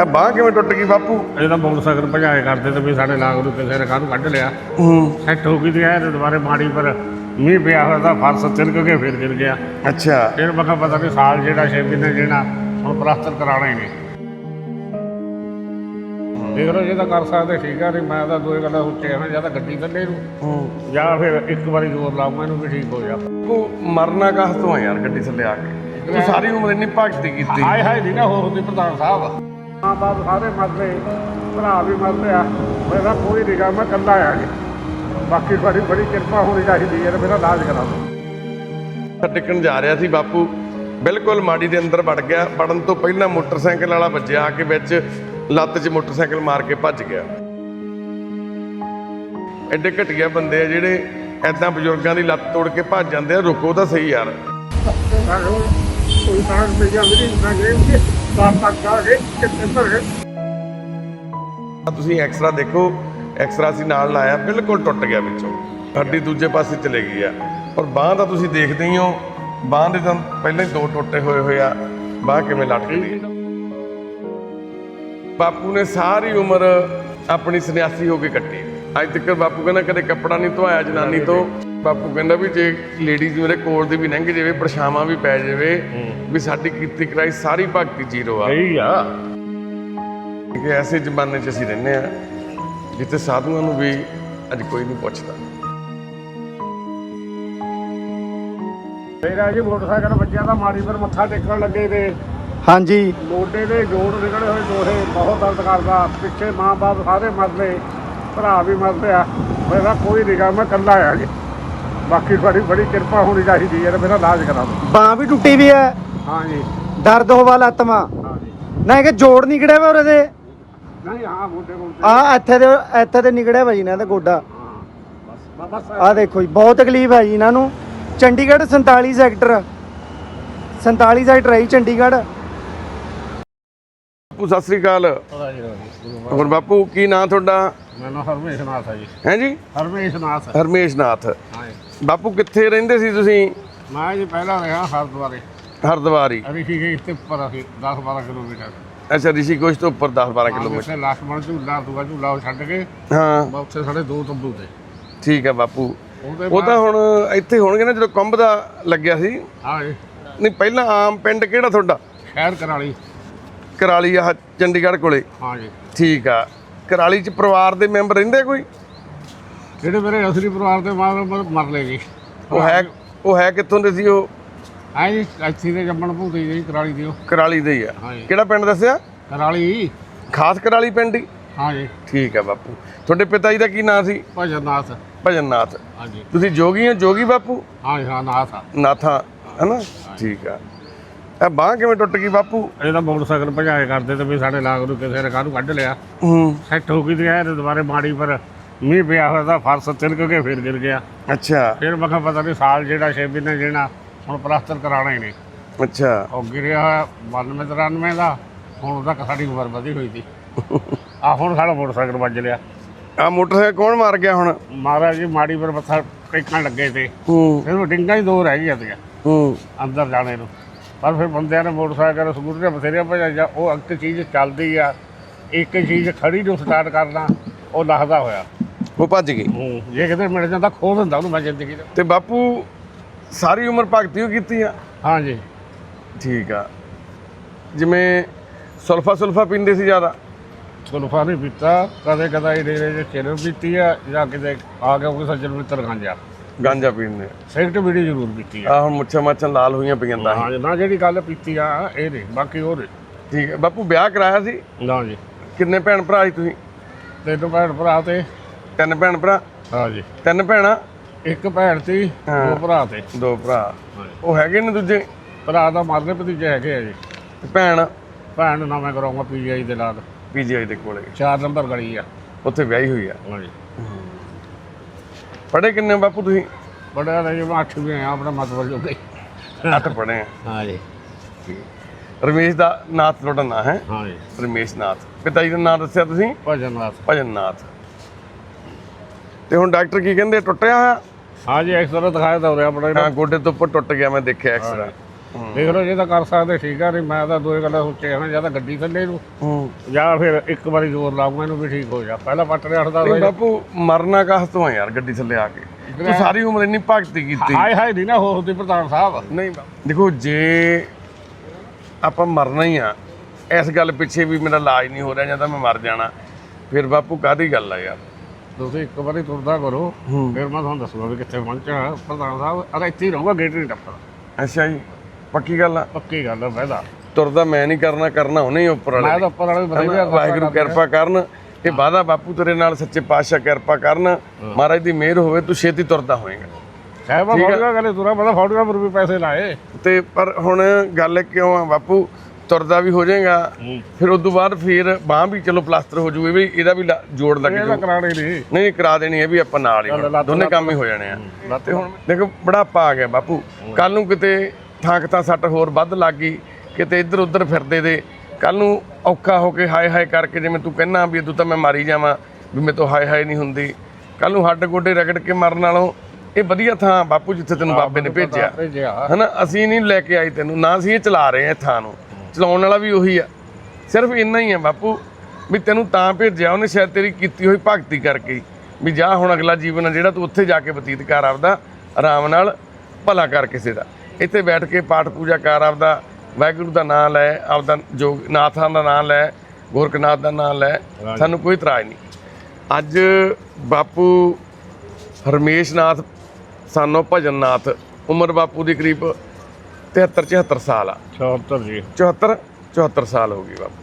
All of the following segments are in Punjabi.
ਇਹ ਬਾਹ ਕਿਵੇਂ ਟੁੱਟ ਗਈ ਬਾਪੂ? ਇਹ ਤਾਂ ਮੋਟਰਸਾਈਕਲ ਭਜਾਏ ਕਰਦੇ ਤੇ ਵੀ ਸਾਡੇ ਲਾਗ ਨੂੰ ਕਿਸੇ ਨੇ ਕਾਹਨੂੰ ਕੱਢ ਲਿਆ। ਹੂੰ। ਸੈੱਟ ਹੋ ਗਈ ਤੇ ਇਹ ਦੁਬਾਰੇ ਮਾੜੀ ਪਰ ਮੀਂਹ ਪਿਆ ਹੋਇਆ ਤਾਂ ਫਰਸ਼ ਤਿਲਕ ਕੇ ਫਿਰ ਗਿਰ ਗਿਆ। ਅੱਛਾ। ਫਿਰ ਮੈਂ ਕਿਹਾ ਪਤਾ ਨਹੀਂ ਸਾਲ ਜਿਹੜਾ ਛੇ ਮਹੀਨੇ ਜਿਹੜਾ ਹੁਣ ਪਲਾਸਟਰ ਕਰਾਉਣਾ ਹੀ ਨਹੀਂ ਦੇਖ ਲਓ ਜੇ ਤਾਂ ਕਰ ਸਕਦੇ ਠੀਕ ਆ ਨਹੀਂ ਮੈਂ ਤਾਂ ਦੋਏ ਗੱਲਾਂ ਉੱਤੇ ਹਾਂ ਜਾਂ ਤਾਂ ਗੱਡੀ ਥੱਲੇ ਨੂੰ ਜਾਂ ਫਿਰ ਇੱਕ ਵਾਰੀ ਜ਼ੋਰ ਲਾਉਂਗਾ ਇਹਨੂੰ ਵੀ ਠੀਕ ਹੋ ਜਾ। ਉਹ ਮਰਨਾ ਕਾਹ ਤੋਂ ਆ ਯਾਰ ਗੱਡੀ ਥੱਲੇ ਆ ਕੇ? ਤੂੰ ਸਾਰੀ ਉਮਰ ਇੰਨੀ ਭਗਤੀ ਕੀਤੀ। ਹਾਏ ਹਾਏ ਨਹੀਂ ਨਾ ਹੋਰ ਹੁੰਦੀ ਪ੍ਰਧਾਨ ਸਾਹਿਬ। ਮਾਂ ਬਾਪ ਸਾਰੇ ਮਰਦੇ ਭਰਾ ਵੀ ਮਰਦੇ ਆ ਮੇਰਾ ਕੋਈ ਨਿਗਾਹ ਮੈਂ ਕੱਲਾ ਆ ਜੀ ਬਾਕੀ ਤੁਹਾਡੀ ਬੜੀ ਕਿਰਪਾ ਹੋਣੀ ਚਾਹੀਦੀ ਹੈ ਤੇ ਮੇਰਾ ਇਲਾਜ ਕਰਾ ਦਿਓ ਟਿਕਣ ਜਾ ਰਿਹਾ ਸੀ ਬਾਪੂ। ਬਿਲਕੁਲ ਮਾੜੀ ਦੇ ਅੰਦਰ ਵੜ ਗਿਆ। ਵੜਨ ਤੋਂ ਪਹਿਲਾਂ ਮੋਟਰਸਾਈਕਲ ਵਾਲਾ ਵੱਜਿਆ ਆ ਕੇ ਵਿੱਚ ਲੱਤ 'ਚ ਮੋਟਰਸਾਈਕਲ ਮਾਰ ਕੇ ਭੱਜ ਗਿਆ। ਐਡੇ ਘਟੀਆ ਬੰਦੇ ਆ ਜਿਹੜੇ ਐਦਾਂ ਬਜ਼ੁਰਗਾਂ ਦੀ ਲੱਤ ਤੋੜ ਕੇ ਭੱਜ ਜਾਂਦੇ ਆ। ਰੁਕੋ ਤਾਂ ਸਹੀ ਯਾਰ। ਕੋਈ ਤਾਂ ਮੇਰਾ ਵੀ ਨਾ ਗੇਮ ਕਿ ਤਾਂ ਤੱਕ ਆ ਗਏ ਕਿੱਥੇ ਭਰ ਗਏ ਤੁਸੀਂ ਐਕਸਰਾ ਦੇਖੋ, ਐਕਸਰਾ ਸੀ ਨਾਲ ਲਾਇਆ, ਬਿਲਕੁਲ ਟੁੱਟ ਗਿਆ ਵਿੱਚੋਂ। ਹੱਡੀ ਦੂਜੇ ਪਾਸੇ ਚਲੇ ਗਈ ਆ। ਔਰ ਬਾਹ ਦਾ ਤੁਸੀਂ ਦੇਖਦੇ ਹੀ ਹੋ, ਬਾਹ ਦੇ ਤਾਂ ਪਹਿਲਾਂ ਹੀ ਦੋ ਟੁੱਟੇ ਹੋਏ ਹੋਏ ਆ। ਬਾਹ ਕਿਵੇਂ ਲੱਟ ਗਈ? ਬਾਪੂ ਨੇ ਸਾਰੀ ਉਮਰ ਆਪਣੀ ਸੰਨਿਆਸੀ ਹੋ ਕੇ ਕੱਟੀ। ਅੱਜ ਤੱਕ ਬਾਪੂ ਕਹਿੰਦਾ ਕਦੇ ਕੱਪੜਾ ਨਹੀਂ ਧੋਇਆ ਜਨਾਨੀ ਤੋਂ। ਬਾਪੂ ਕਹਿੰਦਾ ਵੀ ਜੇ ਲੇਡੀਜ਼ ਮੇਰੇ ਕੋਲ ਦੀ ਵੀ ਲੰਘ ਜਾਵੇ ਪਰਛਾਵਾਂ ਵੀ ਪੈ ਜਾਵੇ ਵੀ ਸਾਡੀ ਕੀਤੀ ਕਰਾਈ ਸਾਰੀ ਭਗਤੀ ਜ਼ੀਰੋ ਆ। ਸਹੀ ਆ। ਕਿ ਐਸੇ ਜ਼ਮਾਨੇ 'ਚ ਅਸੀਂ ਰਹਿੰਦੇ ਆ ਜਿੱਥੇ ਸਾਧੂਆਂ ਨੂੰ ਵੀ ਅੱਜ ਕੋਈ ਨਹੀਂ ਪੁੱਛਦਾ। ਮੇਰਾ ਜੀ ਮੋਟਰਸਾਈਕਲ ਵੱਜਿਆ ਤਾਂ ਮਾੜੀ ਪਰ ਮੱਥਾ ਟੇਕਣ ਲੱਗੇ ਤੇ। ਹਾਂਜੀ। ਮੋਢੇ ਦੇ ਜੋੜ ਨਿਕਲੇ ਹੋਏ ਦੋਹੇ ਬਹੁਤ ਦਰਦ ਕਰਦਾ। ਪਿੱਛੇ ਮਾਂ-ਬਾਪ ਸਾਰੇ ਮਰਦੇ। ਭਰਾ ਵੀ ਮਰਦੇ ਆ ਮੇਰਾ ਕੋਈ ਨਿਗਾਹ ਮੈਂ ਕੱਲਾ ਆ ਜੀ। ਬਾਕੀ ਤੁਹਾਡੀ ਬੜੀ ਕਿਰਪਾ ਹੋਣੀ ਚਾਹੀਦੀ ਤੇ ਮੇਰਾ ਇਲਾਜ ਕਰਾ ਦਿਓ। ਬਾਹ ਵੀ ਟੁੱਟੀ ਵੀ ਹੈ। ਹਾਂ ਜੀ। ਦਰਦ ਹੋਵਾ ਲੱਤ ਮਾਂ। ਹਾਂ ਜੀ। ਨਾ ਕਿ ਜੋੜ ਨਿਕੜਿਆ ਵਾ ਉਹਦੇ ਨਹੀਂ ਹਾਂ ਮੋਢੇ ਮੋਢੇ ਆ ਇੱਥੇ ਦੇ ਇੱਥੇ ਤੇ ਨਿਕੜਿਆ ਵਾ ਜੀ ਇਹਨਾਂ ਦਾ ਗੋਡਾ। ਬਸ ਬਸ ਆ ਦੇਖੋ ਜੀ ਬਹੁਤ ਤਕਲੀਫ ਹੈ ਜੀ ਇਹਨਾਂ ਨੂੰ। ਚੰਡੀਗੜ੍ਹ 47 ਸੈਕਟਰ। 47 ਸੈਕਟਰ ਹੈ ਜੀ ਚੰਡੀਗੜ੍ਹ। ਬਾਪੂ ਸਤਿ ਸ੍ਰੀ ਅਕਾਲ। ਹੋਰ ਬਾਪੂ ਕੀ ਨਾਂ ਤੁਹਾਡਾ? ਮੈਨੂੰ ਹਰਮੇਸ਼ ਨਾਥ ਹੈ ਜੀ। ਹੈ ਜੀ? ਹਰਮੇਸ਼ ਨਾਥ। ਹਰਮੇਸ਼ ਨਾਥ। ਬਾਪੂ ਕਿੱਥੇ ਰਹਿੰਦੇ ਸੀ ਤੁਸੀਂ? ਮੈਂ ਜੀ ਪਹਿਲਾਂ ਰਿਹਾ ਹਰਦੁਆਰੇ। ਹਰਦੁਆਰੀ। ਰਿਸ਼ੀ ਕੇ ਇੱਥੇ ਉੱਪਰ ਅਸੀਂ 10 12 ਕਿਲੋਮੀਟਰ। ਅੱਛਾ ਰਿਸ਼ੀ ਕੋਸ਼ ਤੋਂ ਉੱਪਰ 10 12 ਕਿਲੋਮੀਟਰ। ਲਖਮਣ ਝੂਲਾ ਦੂਆ ਝੂਲਾ ਛੱਡ ਕੇ ਹਾਂ। ਉੱਥੇ ਸਾਡੇ ਦੋ ਤੰਬੂ ਤੇ। ਠੀਕ ਹੈ ਬਾਪੂ। ਉਹ ਤਾਂ ਹੁਣ ਇੱਥੇ ਹੋਣਗੇ ਨਾ ਜਦੋਂ ਕੰਬ ਦਾ ਲੱਗਿਆ ਸੀ। ਹਾਂ ਨਹੀਂ ਪਹਿਲਾਂ ਆਮ ਪਿੰਡ ਕਿਹੜਾ ਤੁਹਾਡਾ? ਸ਼ਹਿਰ ਕਰਾਲੀ। ਕਰਾਲੀ ਆ ਚੰਡੀਗੜ੍ਹ ਕੋਲੇ। ਹਾਂ ਜੀ। ਠੀਕ ਆ। ਕਰਾਲੀ ਚ ਪਰਿਵਾਰ ਦੇ ਮੈਂਬਰ ਰਹਿੰਦੇ ਕੋਈ? ਜਿਹੜੇ ਮੇਰੇ ਅਸਲੀ ਪਰਿਵਾਰ ਦੇ ਮਾਰ ਮਰ ਲਏ ਜੀ। ਉਹ ਹੈ ਉਹ ਹੈ ਕਿੱਥੋਂ ਦੇ ਸੀ ਉਹ? ਹਾਂ ਜੀ ਇੱਥੇ ਦੇ ਜੰਮਣ ਭੂਤੀ ਜੀ ਕਰਾਲੀ ਦੀ ਉਹ। ਕਰਾਲੀ ਦੇ ਹੀ ਆ। ਕਿਹੜਾ ਪਿੰਡ ਦੱਸਿਆ? ਕਰਾਲੀ। ਖਾਸ ਕਰਾਲੀ ਪਿੰਡ ਹੀ? ਹਾਂ ਜੀ। ਠੀਕ ਹੈ ਬਾਪੂ। ਤੁਹਾਡੇ ਪਿਤਾ ਜੀ ਦਾ ਕੀ ਨਾਂ ਸੀ? ਭਜਨ ਨਾਥ ਭਜਨ ਨਾਥ ਹਾਂ ਜੀ। ਤੁਸੀਂ ਜੋਗੀ ਹੋ? ਜੋਗੀ ਬਾਪੂ? ਹਾਂ ਜੀ, ਹਾਂ ਨਾਥ ਆ। ਨਾਥਾ ਹੈਨਾ? ਠੀਕ ਆ। ਇਹ ਬਾਹ ਕਿਵੇਂ ਟੁੱਟ ਗਈ ਬਾਪੂ? ਇਹ ਤਾਂ ਮੋਟਰਸਾਈਕਲ ਭਜਾਏ ਕਰਦੇ ਤੇ ਵੀ ਸਾਡੇ ਲਾਗ ਨੂੰ ਕਿਸੇ ਨੇ ਕਾਹਨੂੰ ਕੱਢ ਲਿਆ। ਹੂੰ। ਸੈੱਟ ਹੋ ਗਈ ਤੇ ਇਹ ਤੇ ਦੁਬਾਰੇ ਮਾੜੀ ਪਰ ਮੀਂਹ ਪਿਆ ਹੋਇਆ ਤਾਂ ਫਰਸ਼ ਤਿਲਕ ਕੇ ਫਿਰ ਗਿਰ ਗਿਆ। ਅੱਛਾ। ਫਿਰ ਮੈਂ ਕਿਹਾ ਪਤਾ ਨਹੀਂ ਸਾਲ ਜਿਹੜਾ ਛੇ ਮਹੀਨੇ ਜਿਹੜਾ ਹੁਣ ਪਲਾਸਟਰ ਕਰਾਉਣਾ ਹੀ ਨਹੀਂ। ਅੱਛਾ। ਉਹ ਗਿਰਿਆ ਹੋਇਆ 92 93 ਦਾ ਹੁਣ ਤੱਕ ਸਾਡੀ ਉਮਰ ਵਧੀ ਹੋਈ ਸੀ। ਆ ਹੁਣ ਸਾਡਾ ਮੋਟਰਸਾਈਕਲ ਵੱਜ ਲਿਆ। ਆ ਮੋਟਰਸਾਈਕਲ ਕੌਣ ਮਾਰ ਗਿਆ ਹੁਣ? ਮਹਾਰਾਜ ਜੀ ਮਾੜੀ ਪਰ ਮੱਥਾ ਟੇਕਣ ਲੱਗੇ ਤੇ। ਹੂੰ। ਫਿਰ ਉਹ ਡਿੰਗਾ ਹੀ ਦੋ ਰਹਿ ਗਈਆਂ ਤੀਆਂ ਹੂੰ। ਅੰਦਰ ਜਾਣੇ ਨੂੰ। ਪਰ ਫਿਰ ਬੰਦਿਆਂ ਨੇ ਮੋਟਰਸਾਈਕਲ ਸਕੂਟਰ ਬਥੇਰੀਆਂ ਭਜਾਈਆਂ ਉਹ ਇੱਕ ਚੀਜ਼ ਚੱਲਦੀ ਆ ਇੱਕ ਚੀਜ਼ ਖੜੀ ਨੂੰ ਸਟਾਰਟ ਕਰਨਾ ਉਹ ਲੱਗਦਾ ਹੋਇਆ। ਉਹ ਭੱਜ ਗਈ। ਹੂੰ ਜੇ ਕਿਤੇ ਮਿਲ ਜਾਂਦਾ ਖੋ ਦਿੰਦਾ ਉਹਨੂੰ ਮੈਂ ਜ਼ਿੰਦਗੀ ਦਾ। ਤੇ ਬਾਪੂ ਸਾਰੀ ਉਮਰ ਭਗਤੀ ਓ ਕੀਤੀ ਆ? ਹਾਂਜੀ। ਠੀਕ ਆ। ਜਿਵੇਂ ਸੁਲਫਾ ਸੁਲਫਾ ਪੀਂਦੇ ਸੀ ਜ਼ਿਆਦਾ? ਸੁਲਫਾ ਨਹੀਂ ਪੀਤਾ ਕਦੇ ਕਦਾ ਇਹ ਡੇਰੇ ਚ ਚਿਰ ਪੀਤੀ ਆ ਜਾਂ ਕਿਤੇ ਆ ਗਿਆ ਕੋਈ ਸੱਜਣ ਮਿੱਤਰ ਗਾਂਜਾ ਗਾਂਜਾ ਪੀਂਦੇ ਸਿਗਰਟ ਬੀੜੀ ਜ਼ਰੂਰ ਪੀਤੀ ਆ। ਆ ਹੁਣ ਮੁੱਛਾਂ ਮਾਛਾਂ ਲਾਲ ਹੋਈਆਂ ਪਈਆਂ ਤਾਂ ਹਾਂ। ਨਾ ਜਿਹੜੀ ਗੱਲ ਪੀਤੀ ਆ ਇਹ ਨਹੀਂ ਬਾਕੀ ਨਹੀਂ। ਠੀਕ ਹੈ ਬਾਪੂ ਵਿਆਹ ਕਰਾਇਆ ਸੀ? ਨਾ ਜੀ। ਕਿੰਨੇ ਭੈਣ ਭਰਾ ਸੀ ਤੁਸੀਂ? ਤਿੰਨ ਭੈਣ ਭਰਾ ਤੇ। ਤਿੰਨ ਭੈਣ ਭਰਾ? ਹਾਂ ਜੀ। ਤਿੰਨ ਭੈਣਾਂ? ਇੱਕ ਭੈਣ ਸੀ ਹਾਂ। ਦੋ ਭਰਾ ਤੇ। ਦੋ ਭਰਾ। ਉਹ ਹੈਗੇ ਨੇ ਦੂਜੇ? ਭਰਾ ਦਾ ਮਰਦੇ ਭਤੀਜੇ ਹੈਗੇ ਆ ਜੀ। ਤੇ ਭੈਣ? ਭੈਣ ਨੂੰ ਮੈਂ ਕਰਾਉਂਗਾ ਪੀਜੀਆਈ ਦੇ ਨਾਲ। ਪੀਜੀਆਈ ਦੇ ਕੋਲੇ। ਚਾਰ ਨੰਬਰ ਗਲੀ ਆ। ਉੱਥੇ ਵਿਆਹੀ ਹੋਈ ਆ। ਹਾਂ ਜੀ ਪੜ੍ਹੇ ਕਿੰਨੇ ਬਾਪੂ ਤੁਸੀਂ? ਬੜਾ ਰਹੀ ਮੈਂ ਅੱਠ ਵੀ ਆਇਆ ਆਪਣਾ ਮਤਲਬ ਜੋ ਗਈ ਅੱਠ ਪੜ੍ਹੇ ਆ। ਹਾਂ ਜੀ। ਰਮੇਸ਼ ਦਾ ਨਾਥ ਤੁਹਾਡਾ ਨਾਂ ਹੈ? ਹਾਂ ਜੀ। ਰਮੇਸ਼ ਨਾਥ। ਪਿਤਾ ਜੀ ਦਾ ਨਾਮ ਦੱਸਿਆ ਤੁਸੀਂ? ਭਜਨ ਨਾਥ ਭਜਨ ਨਾਥ ਤੇ ਹੁਣ ਡਾਕਟਰ ਕੀ ਕਹਿੰਦੇ ਟੁੱਟਿਆ ਹੋਇਆ? ਹਾਂ ਜੀ ਐਕਸਰਾ ਦਿਖਾਇਆ ਤਾਂ ਉਰੇ ਆਪਣਾ ਹਾਂ ਗੋਡੇ ਤੋਂ ਉੱਪਰ ਟੁੱਟ ਗਿਆ ਮੈਂ ਦੇਖਿਆ ਐਕਸਰਾ। ਦੇਖ ਲਓ ਜੇ ਤਾਂ ਕਰ ਸਕਦੇ ਠੀਕ ਆ ਨਹੀਂ ਮੈਂ ਤਾਂ ਦੋਏ ਗੱਲਾਂ ਸੋਚੇ ਹਨ ਜਾਂ ਤਾਂ ਗੱਡੀ ਥੱਲੇ ਨੂੰ ਹੂੰ। ਜਾਂ ਫਿਰ ਇੱਕ ਵਾਰੀ ਜ਼ੋਰ ਲਾਉਂਗਾ ਇਹਨੂੰ ਵੀ ਠੀਕ ਹੋ ਜਾ। ਪਹਿਲਾਂ ਪੱਟ ਰਿਹਾ ਹਟਦਾ ਨਹੀਂ ਬਾਪੂ ਮਰਨਾ ਕਾਹ ਤੋਂ ਆ ਯਾਰ ਗੱਡੀ ਥੱਲੇ ਆ ਕੇ? ਤੂੰ ਸਾਰੀ ਉਮਰ ਇੰਨੀ ਭਗਤੀ ਕੀਤੀ। ਹਾਏ ਹਾਏ ਨਹੀਂ ਨਾ ਹੋ ਹੁੰਦੀ ਪ੍ਰਧਾਨ ਸਾਹਿਬ। ਨਹੀਂ। ਦੇਖੋ ਜੇ ਆਪਾਂ ਮਰਨਾ ਹੀ ਆ ਇਸ ਗੱਲ ਪਿੱਛੇ ਵੀ ਮੇਰਾ ਇਲਾਜ ਨਹੀਂ ਹੋ ਰਿਹਾ ਜਾਂ ਤਾਂ ਮੈਂ ਮਰ ਜਾਣਾ। ਫਿਰ ਬਾਪੂ ਕਾਹਦੀ ਗੱਲ ਆ ਯਾਰ? ਤੁਸੀਂ ਇੱਕ ਵਾਰੀ ਤੁਰਦਾ ਕਰੋ। ਫਿਰ ਮੈਂ ਤੁਹਾਨੂੰ ਦੱਸੂਗਾ ਵੀ ਕਿੱਥੇ ਪਹੁੰਚਣਾ ਪ੍ਰਧਾਨ ਸਾਹਿਬ। ਅਰੇ ਇੱਥੇ ਹੀ ਰਹੂੰਗਾ ਗੇਟ ਨਹੀਂ ਟੱਪਦਾ ਅੱਛਾ ਜੀ। ਪੱਕੀ ਗੱਲ ਆ? ਪੱਕੀ ਗੱਲ ਹੈ ਫਾਇਦਾ ਤੁਰਦਾ ਮੈਂ ਨਹੀਂ ਕਰਨਾ ਕਰਨਾ ਉਹਨੇ ਹੀ ਉੱਪਰ ਵਾਲੇ ਮੈਂ ਤਾਂ ਉੱਪਰ ਵਾਲੇ ਬਥੇਰੇ ਹਨਾ, ਵਾਹਿਗੁਰੂ ਕਿਰਪਾ ਕਰਨ ਇਹ ਵਾਦਾ ਬਾਪੂ ਤੇਰੇ ਨਾਲ ਸੱਚੇ ਪਾਤਸ਼ਾਹ ਕਿਰਪਾ ਕਰਨ। ਮਹਾਰਾਜ ਦੀ ਮਿਹਰ ਹੋਵੇ ਤੂੰ ਛੇਤੀ ਤੁਰਦਾ ਹੋਏਗਾ। ਸਾਹਿਬ ਫੌੜੀਆਂ ਕਰੇ ਤੁਰਾ ਫੌੜੀਆਂ ਪਰ ਵੀ ਪੈਸੇ ਲਾਏ। ਤੇ ਪਰ ਹੁਣ ਗੱਲ ਕਿਉਂ ਆ ਬਾਪੂ? ਤੁਰਦਾ ਵੀ ਹੋ ਜਾਏਗਾ ਫਿਰ ਉਸ ਤੋਂ ਬਾਅਦ ਫਿਰ ਬਾਹ ਵੀ ਚਲੋ ਪਲਾਸਟਰ ਹੋ ਜੂਵੇ ਵੀ ਇਹਦਾ ਵੀ ਜੋੜ ਲੱਗ ਇਹ ਜੂ। ਨਹੀਂ। ਨਹੀਂ ਕਰਾ ਦੇਣੀ ਹੈ ਵੀ ਆਪਾਂ ਨਾਲ ਹੀ ਦੋਨੇ ਕੰਮ ਹੀ ਹੋ ਜਾਣੇ ਆ। ਤੇ ਹੁਣ ਦੇਖੋ ਬੁਢਾਪਾ ਆ ਗਿਆ ਬਾਪੂ। ਕੱਲ ਨੂੰ ਕਿਤੇ ਥਾਕ ਤਾਂ ਸੱਟ ਹੋਰ ਵੱਧ ਲੱਗ ਗਈ ਕਿਤੇ ਇੱਧਰ ਉੱਧਰ ਫਿਰਦੇ ਦੇ। ਕੱਲ ਨੂੰ ਔਖਾ ਹੋ ਕੇ ਹਾਏ ਹਾਏ ਕਰਕੇ ਜਿਵੇਂ ਤੂੰ ਕਹਿਣਾ ਵੀ ਤੂੰ ਤਾਂ ਮੈਂ ਮਾਰੀ ਜਾਵਾਂ ਵੀ ਮੇਰੇ ਤੋਂ ਹਾਏ ਹਾਏ ਨਹੀਂ ਹੁੰਦੀ। ਕੱਲ ਨੂੰ ਹੱਡ ਗੋਡੇ ਰਗੜ ਕੇ ਮਰਨ ਨਾਲੋਂ ਇਹ ਵਧੀਆ ਥਾਂ ਬਾਪੂ ਜਿੱਥੇ ਤੈਨੂੰ ਬਾਬੇ ਨੇ ਭੇਜਿਆ। ਹਨਾ ਅਸੀਂ ਨਹੀਂ ਲੈ ਕੇ ਆਈ ਤੈਨੂੰ ਨਾ ਅਸੀਂ ਇਹ ਚਲਾ ਰਹੇ ਹਾਂ ਇਹ ਥਾਂ ਨੂੰ। ਚਲਾਉਣ ਵਾਲਾ ਵੀ ਉਹੀ ਆ। ਸਿਰਫ ਇੰਨਾ ਹੀ ਆ ਬਾਪੂ ਵੀ ਤੈਨੂੰ ਤਾਂ ਭੇਜਿਆ ਉਹਨੇ ਸ਼ਾਇਦ ਤੇਰੀ ਕੀਤੀ ਹੋਈ ਭਗਤੀ ਕਰਕੇ। ਵੀ ਜਾ ਹੁਣ ਅਗਲਾ ਜੀਵਨ ਆ ਜਿਹੜਾ ਤੂੰ ਉੱਥੇ ਜਾ ਕੇ ਬਤੀਤ ਕਰ ਆਪਦਾ ਆਰਾਮ ਨਾਲ ਭਲਾ ਕਰ ਕਿਸੇ ਦਾ। ਇੱਥੇ ਬੈਠ ਕੇ ਪਾਠ ਪੂਜਾ ਕਰ ਆਪਦਾ ਵਾਹਿਗੁਰੂ ਦਾ ਨਾਮ ਲੈ ਆਪਦਾ ਜੋਗ ਨਾਥਾਂ ਦਾ ਨਾਮ ਲੈ ਗੋਰਖਨਾਥ ਦਾ ਨਾਮ ਲੈ ਸਾਨੂੰ ਕੋਈ ਇਤਰਾਜ਼ ਨਹੀਂ। ਅੱਜ ਬਾਪੂ ਹਰਮੇਸ਼ ਨਾਥ ਸਾਨੋ ਭਜਨ ਨਾਥ ਉਮਰ ਬਾਪੂ ਦੀ ਕਰੀਬ 73 74 ਸਾਲ ਆ। 74 ਜੀ। 74 74 ਸਾਲ ਹੋ ਗਈ ਬਾਪੂ।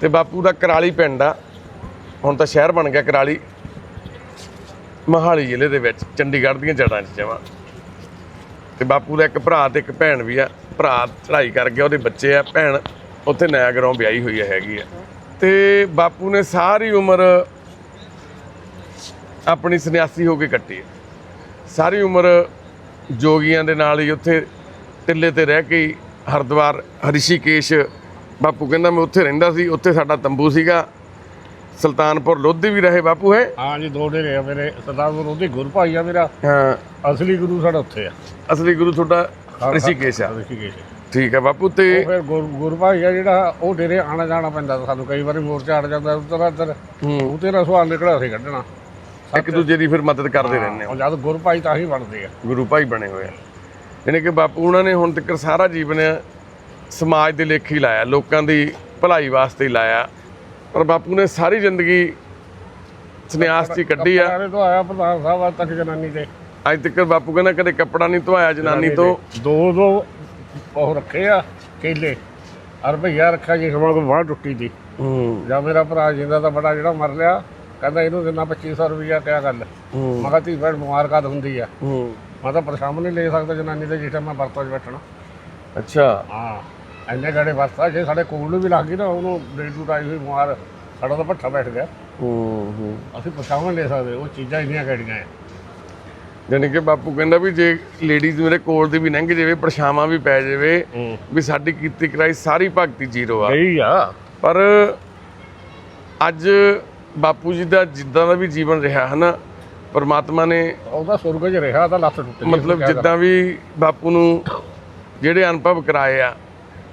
ਤੇ ਬਾਪੂ ਦਾ ਕਰਾਲੀ ਪਿੰਡ ਆ। ਹੁਣ ਤਾਂ ਸ਼ਹਿਰ ਬਣ ਗਿਆ ਕਰਾਲੀ। ਮਹਾਲੀ ਜ਼ਿਲ੍ਹੇ ਦੇ ਵਿੱਚ ਚੰਡੀਗੜ੍ਹ ਦੀਆਂ ਜੜ੍ਹਾਂ 'ਚ ਜਮਾਂ। ਤੇ ਬਾਪੂ ਦਾ ਇੱਕ ਭਰਾ ਤੇ ਇੱਕ ਭੈਣ ਵੀ ਆ। ਭਰਾ ਚੜ੍ਹਾਈ ਕਰ ਗਿਆ ਉਹਦੇ ਬੱਚੇ ਆ, ਭੈਣ ਉੱਥੇ ਨਿਆਗਰੋਂ ਵਿਆਹੀ ਹੋਈ ਹੈਗੀ ਆ। ਤੇ ਬਾਪੂ ਨੇ ਸਾਰੀ ਉਮਰ ਆਪਣੀ ਸੰਨਿਆਸੀ ਹੋ ਕੇ ਕੱਟੀ ਹੈ ਸਾਰੀ ਉਮਰ ਜੋਗੀਆਂ ਦੇ ਨਾਲ ਹੀ ਉੱਥੇ ਟਿੱਲੇ ਤੇ ਰਹਿ ਕੇ ਹੀ ਹਰਿਦੁਆਰ, ਹਰਿਸ਼ੀਕੇਸ਼, ਬਾਪੂ ਕਹਿੰਦਾ ਮੈਂ ਉੱਥੇ ਰਹਿੰਦਾ ਸੀ, ਉੱਥੇ ਸਾਡਾ ਤੰਬੂ ਸੀਗਾ। ਸੁਲਤਾਨਪੁਰ ਲੋਧੀ ਵੀ ਰਹੇ ਬਾਪੂ ਹੈ? ਹਾਂ ਜੀ ਦੋ ਡੇਰੇ ਆ ਮੇਰੇ ਸਰਦਾਰ ਵਿਰੋਧੀ ਗੁਰੂ ਭਾਈ ਆ ਮੇਰਾ। ਹਾਂ। ਅਸਲੀ ਗੁਰੂ ਸਾਡਾ ਉੱਥੇ ਆ। ਅਸਲੀ ਗੁਰੂ ਤੁਹਾਡਾ ਰਿਸ਼ੀਕੇਸ਼ ਆ। ਰਿਸ਼ੀਕੇਸ਼। ਠੀਕ ਹੈ ਬਾਪੂ ਤੇ ਉਹ ਫਿਰ ਗੁਰ- ਭਾਈ ਆ ਜਿਹੜਾ ਉਹ ਡੇਰੇ ਆਣਾ ਜਾਣਾ ਪੈਂਦਾ ਸਾਨੂੰ ਕਈ ਵਾਰੀ ਮੋਰਚਾ ਅੜ ਜਾਂਦਾ ਉੱਧਰ ਉੱਧਰ। ਉਹ ਤੇਰਾ ਸਵਾਲ ਨਿਕਲਿਆ ਸੀ ਕੱਢਣਾ। ਇੱਕ ਦੂਜੇ ਦੀ ਫਿਰ ਮਦਦ ਕਰਦੇ ਰਹਿੰਦੇ ਹੋ। ਜਦ ਗੁਰੂ ਭਾਈ ਤਾਂ ਹੀ ਬਣਦੇ ਆ। ਗੁਰੂ ਭਾਈ ਬਣੇ ਹੋਏ ਆ। ਯਾਨੀ ਕਿ ਬਾਪੂ ਉਹਨਾਂ ਨੇ ਹੁਣ ਤੱਕ ਸਾਰਾ ਜੀਵਨ ਸਮਾਜ ਦੇ ਲੇਖ ਹੀ ਲਾਇਆ ਲੋਕਾਂ ਦੀ ਭਲਾਈ ਵਾਸਤੇ ਲਾਇਆ। ਪਰ ਬਾਪੂ ਨੇ ਸਾਰੀ ਜ਼ਿੰਦਗੀ ਸੰਨਿਆਸ ਹੀ ਕੱਢੀ ਆ। ਸਾਰੇ ਤੋਂ ਆਇਆ ਪ੍ਰਧਾਨ ਸਾਹਿਬ ਅੱਜ ਤੱਕ ਜਨਾਨੀ ਦੇ। ਅੱਜ ਤੱਕ ਬਾਪੂ ਕਹਿੰਦਾ ਕਦੇ ਕੱਪੜਾ ਨਹੀਂ ਧਵਾਇਆ ਜਨਾਨੀ ਤੋਂ। ਦੋ। ਦੋ ਉਹ ਰੱਖੇ ਆ ਕੇਲੇ। ਅਰ ਭਈਆ ਰੱਖਿਆ ਜੀ ਖਮਾ ਕੋ ਬਾਹ ਟੁੱਟੀ ਦੀ। ਹੂੰ। ਜਾਂ ਮੇਰਾ ਭਰਾ ਜਿੰਦਾ ਤਾਂ ਬੜਾ ਜਿਹੜਾ ਮਰ ਲਿਆ ਕਹਿੰਦਾ ਇਹਨੂੰ ਦਿਨਾ 2500 ਰੁਪਈਆ ਕਿਆ ਗੱਲ। ਮੈਂ ਕਿਹਾ ਭੈਣ ਬਿਮਾਰ ਕਦ ਹੁੰਦੀ ਆ। ਹੂੰ। ਮੈਂ ਤਾਂ ਪਰਛਾਮ ਨਹੀਂ ਲੈ ਸਕਦਾ ਜਨਾਨੀ ਦੇ ਜਿੱਥੇ ਮੈਂ ਵਰਤੋਂ 'ਚ ਬੈਠਣਾ। ਅੱਛਾ। ਹਾਂ। ਐਨੇ ਗੜੇ ਵਸਤਾ ਜੇ ਸਾਡੇ ਕੋਲ ਨੂੰ ਵੀ ਲੱਗ ਗਈ ਨਾ ਉਹਨੂੰ ਡੇਢ ਟੂ ਆਈ ਹੋਈ ਬਿਮਾਰ ਸਾਡਾ ਤਾਂ ਭੱਠਾ ਬੈਠ ਗਿਆ। ਹੂੰ ਹੂੰ ਅਸੀਂ ਨਹੀਂ ਲੈ ਸਕਦੇ ਉਹ ਚੀਜ਼ਾਂ ਇੰਨੀਆਂ ਕਿਹੜੀਆਂ ਆ ਯਾਨੀ ਕਿ ਬਾਪੂ ਕਹਿੰਦਾ ਵੀ ਜੇ ਲੇਡੀਜ਼ ਮੇਰੇ ਕੋਲ ਦੀ ਵੀ ਲੰਘ ਜਾਵੇ ਪਰਛਾਵਾਂ ਵੀ ਪੈ ਜਾਵੇ ਵੀ ਸਾਡੀ ਕੀਤੀ ਕਰਾਈ ਸਾਰੀ ਭਗਤੀ ਜ਼ੀਰੋ ਆ। ਗਈ ਆ। ਪਰ ਅੱਜ ਬਾਪੂ ਜੀ ਦਾ ਜਿੱਦਾਂ ਦਾ ਵੀ ਜੀਵਨ ਰਿਹਾ ਹਨਾ ਪਰਮਾਤਮਾ ਨੇ ਉਹਦਾ ਸੁਰਗ 'ਚ ਰਿਹਾ ਤਾਂ ਲੱਤ ਟੁੱਟ ਗਈ ਮਤਲਬ ਜਿੱਦਾਂ ਵੀ ਬਾਪੂ ਨੂੰ ਜਿਹੜੇ ਅਨੁਭਵ ਕਰਾਏ ਆ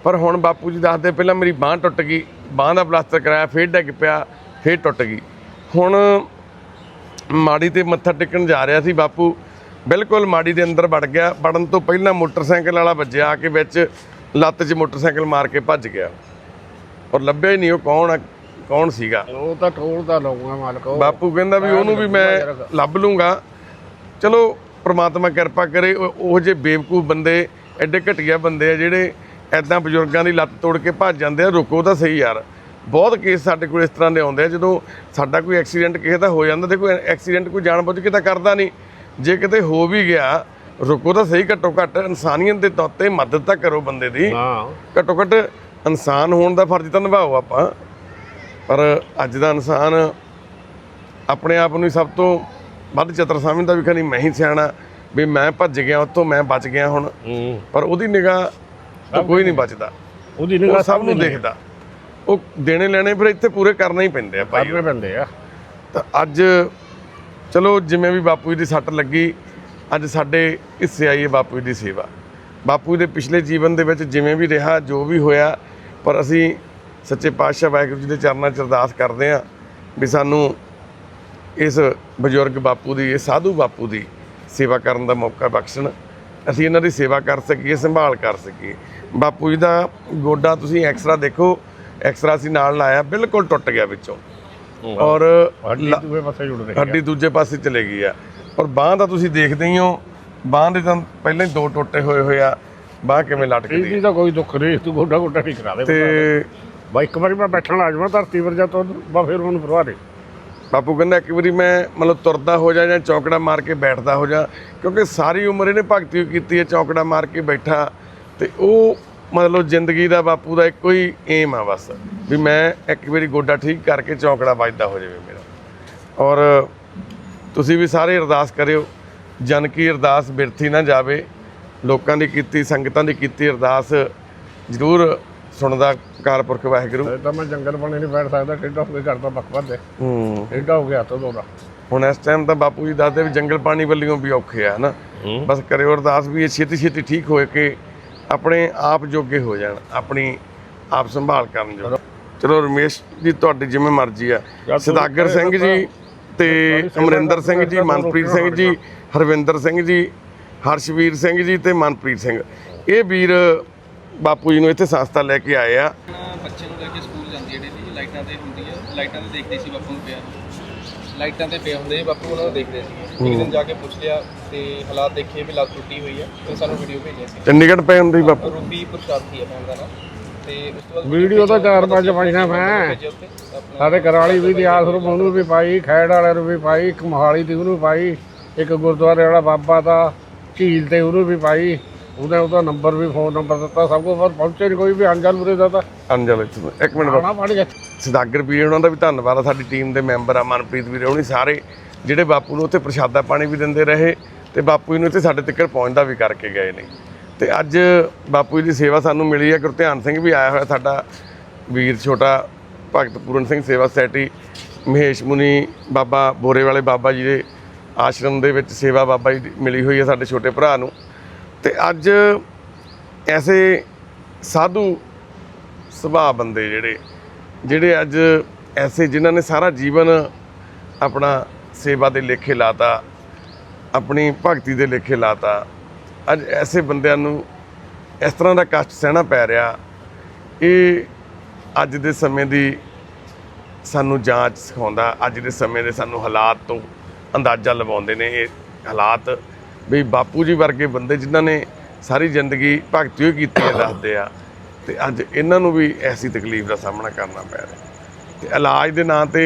ਪਰ ਹੁਣ ਬਾਪੂ ਜੀ ਦੱਸਦੇ ਪਹਿਲਾਂ ਮੇਰੀ ਬਾਹ ਟੁੱਟ ਗਈ ਬਾਹ ਦਾ ਪਲਾਸਟਰ ਕਰਾਇਆ ਫੇਰ ਡਿੱਗ ਪਿਆ ਫੇਰ ਟੁੱਟ ਗਈ। ਹੁਣ ਮਾੜੀ ਤੇ ਮੱਥਾ ਟੇਕਣ ਜਾ ਰਿਹਾ ਸੀ ਬਾਪੂ। ਬਿਲਕੁਲ ਮਾੜੀ ਦੇ ਅੰਦਰ ਵੜ ਗਿਆ ਵੜਨ ਤੋਂ ਪਹਿਲਾਂ ਮੋਟਰਸਾਈਕਲ ਵਾਲਾ ਵੱਜਿਆ ਆ ਕੇ ਵਿੱਚ ਲੱਤ 'ਚ ਮੋਟਰਸਾਈਕਲ ਮਾਰ ਕੇ ਭੱਜ ਗਿਆ। ਔਰ ਲੱਭਿਆ ਹੀ ਨਹੀਂ ਉਹ ਕੌਣ ਆ ਕੌਣ ਸੀਗਾ। ਉਹ ਤਾਂ ਟੋਲ ਦਾ ਲਾਉਂਗਾ ਮਾਲਕ ਉਹ ਬਾਪੂ ਕਹਿੰਦਾ ਵੀ ਉਹਨੂੰ ਵੀ ਮੈਂ ਲੱਭ ਲੂੰਗਾ। ਚਲੋ ਪ੍ਰਮਾਤਮਾ ਕਿਰਪਾ ਕਰੇ ਉਹ ਉਹ ਜੇ ਬੇਵਕੂਫ ਬੰਦੇ ਐਡੇ ਘਟੀਆ ਬੰਦੇ ਆ ਜਿਹੜੇ ਐਦਾਂ ਬਜ਼ੁਰਗਾਂ ਦੀ ਲੱਤ ਤੋੜ ਕੇ ਭੱਜ ਜਾਂਦੇ ਆ ਰੁਕੋ ਤਾਂ ਸਹੀ ਯਾਰ। ਬਹੁਤ ਕੇਸ ਸਾਡੇ ਕੋਲ ਇਸ ਤਰ੍ਹਾਂ ਦੇ ਆਉਂਦੇ ਆ ਜਦੋਂ ਸਾਡਾ ਕੋਈ ਐਕਸੀਡੈਂਟ ਕਿਸੇ ਦਾ ਹੋ ਜਾਂਦਾ ਦੇਖੋ ਐਕਸੀਡੈਂਟ ਕੋਈ ਜਾਣਬੁੱਝ ਕੇ ਤਾਂ ਕਰਦਾ ਨਹੀਂ। ਜੇ ਕਿਤੇ ਹੋ ਵੀ ਗਿਆ ਰੁਕੋ ਤਾਂ ਸਹੀ ਘੱਟੋ ਘੱਟ ਇਨਸਾਨੀਅਤ ਦੇ ਤੌਰ ਤੇ ਮਦਦ ਤਾਂ ਕਰੋ ਬੰਦੇ ਦੀ। ਹਾਂ। ਘੱਟੋ ਘੱਟ ਇਨਸਾਨ ਹੋਣ ਦਾ ਫਰਜ਼ ਤਾਂ ਨਿਭਾਓ ਆਪਾਂ। ਪਰ ਅੱਜ ਦਾ ਇਨਸਾਨ ਆਪਣੇ ਆਪ ਨੂੰ ਸਭ ਤੋਂ ਵੱਧ ਚਤਰ ਸਮਝਦਾ ਵੀ ਖਣੀ ਮੈਂ ਹੀ ਸਿਆਣਾ ਵੀ ਮੈਂ ਭੱਜ ਗਿਆ ਉੱਥੋਂ ਮੈਂ ਬਚ ਗਿਆ ਹੁਣ। ਪਰ ਉਹਦੀ ਨਿਗਾਹ ਤੋਂ ਕੋਈ ਨਹੀਂ ਬਚਦਾ। ਉਹਦੀ ਉਹ ਨਿਗਾਹ ਸਭ ਨੂੰ ਦੇਖਦਾ। ਉਹ ਦੇਣੇ ਲੈਣੇ ਫਿਰ ਇੱਥੇ ਪੂਰੇ ਕਰਨੇ ਹੀ ਪੈਂਦੇ ਆ ਭਾਈ। ਕਰਨੇ ਪੈਂਦੇ ਆ। ਤਾਂ ਅੱਜ ਚਲੋ ਜਿਵੇਂ ਵੀ ਬਾਪੂ ਜੀ ਦੀ ਸੱਟ ਲੱਗੀ ਅੱਜ ਸਾਡੇ ਹਿੱਸੇ ਆਈ ਹੈ ਬਾਪੂ ਜੀ ਦੀ ਸੇਵਾ। ਬਾਪੂ ਦੇ ਪਿਛਲੇ ਜੀਵਨ ਦੇ ਵਿੱਚ ਜਿਵੇਂ ਵੀ ਰਿਹਾ ਜੋ ਵੀ ਹੋਇਆ ਪਰ ਅਸੀਂ ਸੱਚੇ ਪਾਤਸ਼ਾਹ ਵਾਹਿਗੁਰੂ ਜੀ ਦੇ ਚਰਨਾਂ 'ਚ ਅਰਦਾਸ ਕਰਦੇ ਹਾਂ ਵੀ ਸਾਨੂੰ ਇਸ ਬਜ਼ੁਰਗ ਬਾਪੂ ਦੀ ਇਸ ਸਾਧੂ ਬਾਪੂ ਦੀ ਸੇਵਾ ਕਰਨ ਦਾ ਮੌਕਾ ਬਖਸ਼ਣ। ਅਸੀਂ ਇਹਨਾਂ ਦੀ ਸੇਵਾ ਕਰ ਸਕੀਏ ਸੰਭਾਲ ਕਰ ਸਕੀਏ। ਬਾਪੂ ਜੀ ਦਾ ਗੋਡਾ ਤੁਸੀਂ ਐਕਸਰਾ ਦੇਖੋ ਐਕਸਰਾ ਅਸੀਂ ਨਾਲ ਲਾਇਆ ਬਿਲਕੁਲ ਟੁੱਟ ਗਿਆ ਵਿੱਚੋਂ। ਔਰ ਹੱਡੀ ਦੂਏ ਪਾਸੇ ਜੁੜ ਰਹੀ ਹੱਡੀ ਦੂਜੇ ਪਾਸੇ ਚਲੇ ਗਈ ਆ। ਔਰ ਬਾਹ ਦਾ ਤੁਸੀਂ ਦੇਖਦੇ ਹੀ ਹੋ ਬਾਹ ਦੇ ਤਾਂ ਪਹਿਲਾਂ ਹੀ ਦੋ ਟੁੱਟੇ ਹੋਏ ਹੋਏ ਆ ਬਾਹ ਕਿਵੇਂ ਲਟਕਦੀ ਇਹਦੀ ਤਾਂ ਕੋਈ ਦੁੱਖ ਨਹੀਂ ਤੂੰ ਗੋਡਾ ਗੋਡਾ ਠੀਕ ਕਰਾ ਦੇ। ਤੇ ਬਾ ਇੱਕ ਵਾਰੀ ਮੈਂ ਬੈਠਣ ਆ ਜਾਵਾਂ ਧਰਤੀ ਪਰ ਜਾ ਤੋਂ ਬਾ ਫਿਰ ਉਹਨੂੰ ਪਰਵਾਹ ਨਹੀਂ ਬਾਪੂ ਕਹਿੰਦਾ ਇੱਕ ਵਾਰੀ ਮੈਂ ਮਤਲਬ ਤੁਰਦਾ ਹੋ ਜਾ ਜਾਂ ਚੌਕੜਾ ਮਾਰ ਕੇ ਬੈਠਦਾ ਹੋ ਜਾ ਕਿਉਂਕਿ ਸਾਰੀ ਉਮਰ ਇਹਨੇ ਭਗਤੀ ਕੀਤੀ ਹੈ ਚੌਕੜਾ ਮਾਰ ਕੇ ਬੈਠਾ। ਤੇ ਉਹ ਮਤਲਬ ਜ਼ਿੰਦਗੀ ਦਾ ਬਾਪੂ ਦਾ ਇੱਕੋ ਹੀ ਏਮ ਆ ਬਸ ਵੀ ਮੈਂ ਇੱਕ ਵਾਰੀ ਗੋਡਾ ਠੀਕ ਕਰਕੇ ਚੌਕੜਾ ਵੱਜਦਾ ਹੋ ਜਾਵੇ ਮੇਰਾ। ਔਰ ਤੁਸੀਂ ਵੀ ਸਾਰੇ ਅਰਦਾਸ ਕਰਿਓ ਜਨ ਕੀ ਅਰਦਾਸ ਬਿਰਥੀ ਨਾ ਜਾਵੇ ਲੋਕਾਂ ਦੀ ਕੀਤੀ ਸੰਗਤਾਂ ਦੀ ਕੀਤੀ ਅਰਦਾਸ ਜ਼ਰੂਰ ਸੁਣਦਾ ਕਾਲਪੁਰਖ ਵਾਹਿਗੁਰੂ। ਤਾਂ ਮੈਂ ਜੰਗਲ ਬਣੇ ਨਹੀਂ ਬੈਠ ਸਕਦਾ ਟੇਡਾ ਹੋ ਕੇ ਕਰਦਾ ਬਕਵਾਸ ਦੇ ਹੂੰ। ਟੇਡਾ ਹੋ ਗਿਆ ਤਾਂ ਦੋਦਾ ਹੁਣ ਇਸ ਟਾਈਮ ਤਾਂ ਬਾਪੂ ਜੀ ਦੱਸਦੇ ਵੀ ਜੰਗਲ ਪਾਣੀ ਵੱਲੋਂ ਵੀ ਔਖੇ ਆ ਹਨਾ? ਬਸ ਕਰਿਓ ਅਰਦਾਸ ਵੀ ਇਹ ਛੇਤੀ ਛੇਤੀ ਠੀਕ ਹੋਏ ਕਿ ਆਪਣੇ ਆਪ ਜੋਗੇ ਹੋ ਜਾਣ ਆਪਣੀ ਆਪ ਸੰਭਾਲ ਕਰਨ ਜੋ ਚਲੋ ਰਮੇਸ਼ ਜੀ ਤੁਹਾਡੀ ਜਿਵੇਂ ਮਰਜ਼ੀ ਆ। ਸਦਾਗਰ ਸਿੰਘ ਜੀ ਤੇ ਅਮਰਿੰਦਰ ਸਿੰਘ ਜੀ ਮਨਪ੍ਰੀਤ ਸਿੰਘ ਜੀ ਹਰਵਿੰਦਰ ਸਿੰਘ ਜੀ ਹਰਸ਼ਵੀਰ ਸਿੰਘ ਜੀ ਤੇ ਮਨਪ੍ਰੀਤ ਸਿੰਘ। ਇਹ ਵੀਰ ਬਾਪੂ ਜੀ ਨੂੰ ਇੱਥੇ ਸੰਸਥਾ ਲੈ ਕੇ ਆਏ ਆ। ਆਪਣਾ ਬੱਚੇ ਨੂੰ ਲੈ ਕੇ ਸਕੂਲ ਜਾਂਦੀ ਹੈ ਡੇਲੀ ਲਾਈਟਾਂ ਤੇ ਹੁੰਦੀ ਹੈ। ਲਾਈਟਾਂ ਤੇ ਦੇਖਦੇ ਸੀ ਬਾਪੂ ਨੂੰ ਪਿਆ। ਲਾਈਟਾਂ ਤੇ ਪਿਆ ਹੁੰਦੇ ਸੀ ਬਾਪੂ ਉਹਨਾਂ ਨੂੰ ਦੇਖਦੇ ਸੀ ਇੱਕ ਦਿਨ ਜਾ ਕੇ ਪੁੱਛ ਲਿਆ ਤੇ ਹਾਲਾਤ ਦੇਖੇ ਵੀ ਲੱਤ ਟੁੱਟੀ ਹੋਈ ਹੈ ਤੇ ਸਾਨੂੰ ਵੀਡੀਓ ਭੇਜੀ ਸੀ। ਚੰਡੀਗੜ੍ਹ ਪਏ ਹੁੰਦੇ ਬਾਪੂ? ਰੂਬੀ ਪ੍ਰਸ਼ਾਦ ਸੀ ਆਪਣਾ ਦਾ ਨਾਮ। ਤੇ ਉਸ ਤੋਂ ਬਾਅਦ ਵੀਡੀਓ ਤਾਂ ਚਾਰ ਪੰਜ ਪਾਈਆਂ ਮੈਂ ਭੇਜੇ ਉੱਤੇ ਆਪਣਾ ਸਾਡੇ ਕਰਾਲੀ ਵੀ ਦਿਆਸ ਨੂੰ ਉਹਨੂੰ ਵੀ ਪਾਈ ਖੈੜ ਵਾਲੇ ਨੂੰ ਵੀ ਪਾਈ ਇੱਕ ਮੋਹਾਲੀ ਦੀ ਉਹਨੂੰ ਪਾਈ ਇੱਕ ਗੁਰਦੁਆਰੇ ਵਾਲਾ ਬਾਬਾ ਦਾ ਝੀਲ ਤੇ ਉਹਨੂੰ ਵੀ ਪਾਈ। ਉਹਦਾ ਉਹਦਾ ਨੰਬਰ ਵੀ ਫੋਨ ਨੰਬਰ ਦਿੱਤਾ ਸਭ ਕੁਝ ਪਰ ਪਹੁੰਚੇ ਨਹੀਂ ਕੋਈ ਵੀ ਅੰਜਲ ਮੁਰੇ ਦਾ ਤਾਂ। ਅੰਜਲ। ਇੱਕ ਮਿੰਟ ਬਾਪੂ। ਆਣਾ ਪੜ ਗਿਆ ਸਦਾਗਰ ਵੀਰ ਉਹਨਾਂ ਦਾ ਵੀ ਧੰਨਵਾਦ ਆ ਸਾਡੀ ਟੀਮ ਦੇ ਮੈਂਬਰ ਆ ਮਨਪ੍ਰੀਤ ਵੀਰ ਉਹਨੀ ਸਾਰੇ ਜਿਹੜੇ ਬਾਪੂ ਨੂੰ ਉੱਥੇ ਪ੍ਰਸ਼ਾਦਾ ਪਾਣੀ ਵੀ ਦਿੰਦੇ ਰਹੇ ਤੇ ਬਾਪੂ ਜੀ ਨੂੰ ਇੱਥੇ ਸਾਡੇ ਤੱਕ ਪਹੁੰਚਦਾ ਵੀ ਕਰਕੇ ਗਏ ਨੇ। ਤੇ ਅੱਜ ਬਾਪੂ ਜੀ ਦੀ ਸੇਵਾ ਸਾਨੂੰ ਮਿਲੀ ਹੈ। ਗੁਰਧਿਆਨ ਸਿੰਘ ਵੀ ਆਇਆ ਹੋਇਆ ਸਾਡਾ ਵੀਰ ਛੋਟਾ ਭਗਤ ਪੂਰਨ ਸਿੰਘ ਸੇਵਾ ਸੈਟੀ ਮਹੇਸ਼ ਮੁਨੀ, ਬਾਬਾ ਬੋਰੇ ਵਾਲੇ ਬਾਬਾ ਜੀ ਦੇ ਆਸ਼ਰਮ ਦੇ ਵਿੱਚ ਸੇਵਾ ਬਾਬਾ ਜੀ ਦੀ ਮਿਲੀ ਹੋਈ ਹੈ ਸਾਡੇ ਛੋਟੇ ਭਰਾ ਨੂੰ। ਤੇ ਅੱਜ ਐਸੇ ਸਾਧੂ ਸੁਭਾਅ ਬੰਦੇ ਜਿਹੜੇ ਜਿਹੜੇ ਅੱਜ ਐਸੇ ਜਿਨ੍ਹਾਂ ਨੇ ਸਾਰਾ ਜੀਵਨ ਆਪਣਾ ਸੇਵਾ ਦੇ ਲੇਖੇ ਲਾਤਾ, ਆਪਣੀ ਭਗਤੀ ਦੇ ਲੇਖੇ ਲਾਤਾ। ਅੱਜ ਐਸੇ ਬੰਦਿਆਂ ਨੂੰ ਇਸ ਤਰ੍ਹਾਂ ਦਾ ਕਸ਼ਟ ਸਹਿਣਾ ਪੈ ਰਿਹਾ, ਇਹ ਅੱਜ ਦੇ ਸਮੇਂ ਦੀ ਸਾਨੂੰ ਜਾਂਚ ਸਿਖਾਉਂਦਾ, ਅੱਜ ਦੇ ਸਮੇਂ ਦੇ ਸਾਨੂੰ ਹਾਲਾਤ ਤੋਂ ਅੰਦਾਜ਼ਾ ਲਵਾਉਂਦੇ ਨੇ ਇਹ ਹਾਲਾਤ। ਵੀ ਬਾਪੂ ਜੀ ਵਰਗੇ ਬੰਦੇ ਜਿਨ੍ਹਾਂ ਨੇ ਸਾਰੀ ਜ਼ਿੰਦਗੀ ਭਗਤੀ ਹੋਈ ਕੀਤੀ ਹੈ, ਦੱਸਦੇ ਆ। ਤੇ ਅੱਜ ਇਹਨਾਂ ਨੂੰ ਵੀ ਐਸੀ ਤਕਲੀਫ ਦਾ ਸਾਹਮਣਾ ਕਰਨਾ ਪੈ ਰਿਹਾ। ਤੇ ਇਲਾਜ ਦੇ ਨਾਂ ਤੇ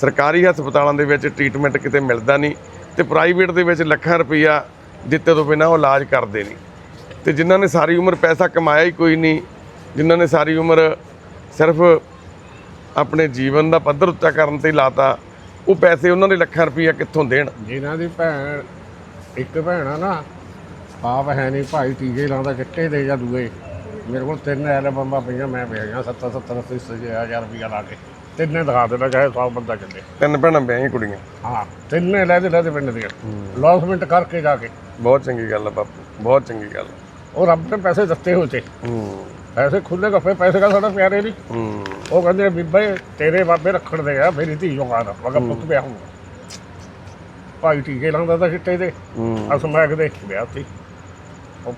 ਸਰਕਾਰੀ ਹਸਪਤਾਲਾਂ ਦੇ ਵਿੱਚ ਟ੍ਰੀਟਮੈਂਟ ਕਿਤੇ ਮਿਲਦਾ ਨਹੀਂ ਤੇ ਪ੍ਰਾਈਵੇਟ ਦੇ ਵਿੱਚ ਲੱਖਾਂ ਰੁਪਈਆ ਦਿੱਤੇ ਤੋਂ ਬਿਨਾਂ ਉਹ ਇਲਾਜ ਕਰਦੇ ਨਹੀਂ। ਤੇ ਜਿਨ੍ਹਾਂ ਨੇ ਸਾਰੀ ਉਮਰ ਪੈਸਾ ਕਮਾਇਆ ਹੀ ਕੋਈ ਨਹੀਂ, ਜਿਨ੍ਹਾਂ ਨੇ ਸਾਰੀ ਉਮਰ ਸਿਰਫ ਆਪਣੇ ਜੀਵਨ ਦਾ ਪੱਧਰ ਉੱਚਾ ਕਰਨ ਤੇ ਹੀ ਲਾਤਾ, ਉਹ ਪੈਸੇ ਉਹਨਾਂ ਦੇ ਲੱਖਾਂ ਰੁਪਈਆ ਕਿੱਥੋਂ ਦੇਣ? ਜਿਨ੍ਹਾਂ ਦੀ ਭੈਣ, ਇੱਕ ਭੈਣ ਆ ਨਾ ਪਾਪ ਹੈ ਨਹੀਂ ਭਾਈ ਟੀਕੇ ਲਾਉਂਦਾ ਚਿੱਟੇ ਦੇ ਜਾਂ ਦੂਏ। ਮੇਰੇ ਕੋਲ ਤਿੰਨ ਐਲਬਮਾਂ ਪਈਆਂ, ਮੈਂ ਵੇਚੀਆਂ 70 70 80 ਹਜ਼ਾਰ ਰੁਪਈਆ ਲਾ ਕੇ। ਤਿੰਨੇ ਦਿਖਾ ਦੇਣਾ ਚਾਹੇ 100 ਬੰਦਾ ਚੱਲੇ ਤਿੰਨ ਭੈਣਾਂ ਵਿਆਹੀਆਂ ਕੁੜੀਆਂ। ਹਾਂ ਤਿੰਨੇ ਲੈ ਦੇ ਲੈ ਦੇ ਪਿੰਡ ਦੀਆਂ। ਲੌਸਮੈਂਟ ਕਰਕੇ ਜਾ ਕੇ। ਬਹੁਤ ਚੰਗੀ ਗੱਲ ਆ ਬਾਪੂ ਬਹੁਤ ਚੰਗੀ ਗੱਲ ਉਹ ਰੱਬ ਨੇ ਪੈਸੇ ਦਿੱਤੇ ਹੋਏ ਤੇ। ਹੂੰ। ਪੈਸੇ ਖੁੱਲੇ ਗੱਫੇ ਪੈਸੇ ਦਾ ਸਾਡਾ ਪਿਆਰੇ ਨਹੀਂ। ਹੂੰ। ਉਹ ਕਹਿੰਦੇ ਬੀਬੇ ਤੇਰੇ ਬਾਬੇ ਰੱਖਣ ਦੇ ਆ ਮੇਰੀ ਧੀ ਜੋ ਖਾਣਾ ਮਗਾ ਪੁੱਤ ਪਿਆ ਹੂੰ ਭਾਈ ਟੀਕੇ ਲਾਉਂਦਾ ਤਾਂ ਚਿੱਟੇ ਦੇ। ਹੂੰ। ਅਸਮੈਕ ਦੇ ਵਿਆਹ ਸੀ ਉਹ